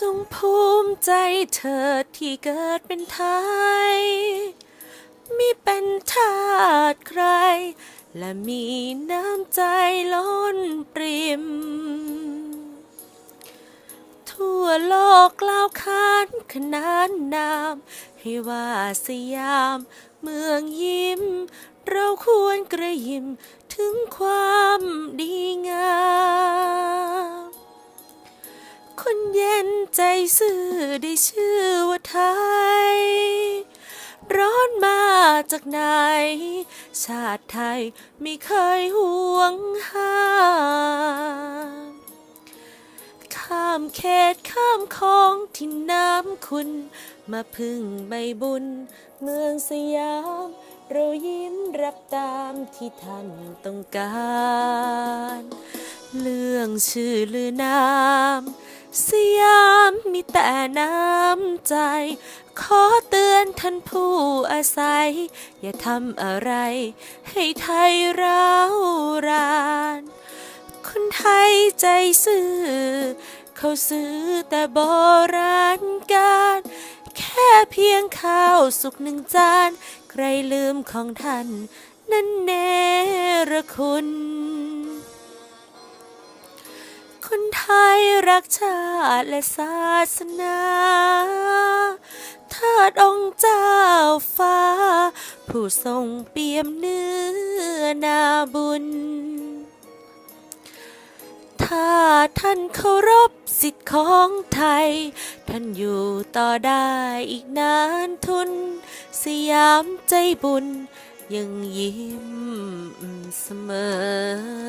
จงภูมิใจเธอที่เกิดเป็นไทยมิเป็นทาสใคร และมีน้ำใจล้นปริม ทั่วโลกกล่าวขานขนานนาม ให้ว่าสยาม เมืองยิ้ม เราควรกระยิมถึงความดีงาม ใจซื่อได้ชื่อว่าไทย ร้อนมาจากไหน ชาติไทยไม่เคยห่วงห้ามข้ามเขตข้ามคลองที่น้ำคุณ มาพึ่งใบบุญ เมืองสยาม เรายิ้มรับตามที่ท่านต้องการ เรื่องชื่อลือนาม มีแต่น้ำใจ ขอเตือนท่านผู้อาศัย อย่าทำอะไร ให้ไทยร้าวราน คนไทยใจซื่อ เขาซื้อแต่โบราณการ แค่เพียงข้าวสุกหนึ่งจาน ใครลืมของท่าน นั้นเนรคุณ คนไทยรักชาติและศาสนาเทาดองค์เจ้าฟ้า ผู้ทรงเปี่ยมเนื้อนาบุญ ถ้าท่านเคารพสิทธิ์ของไทย ท่านอยู่ต่อได้อีกนานทุน สยามใจบุญยังยิ้มเสมอ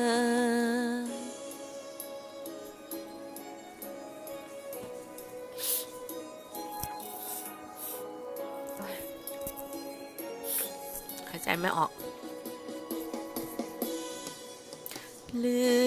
ใจไม่ออกลื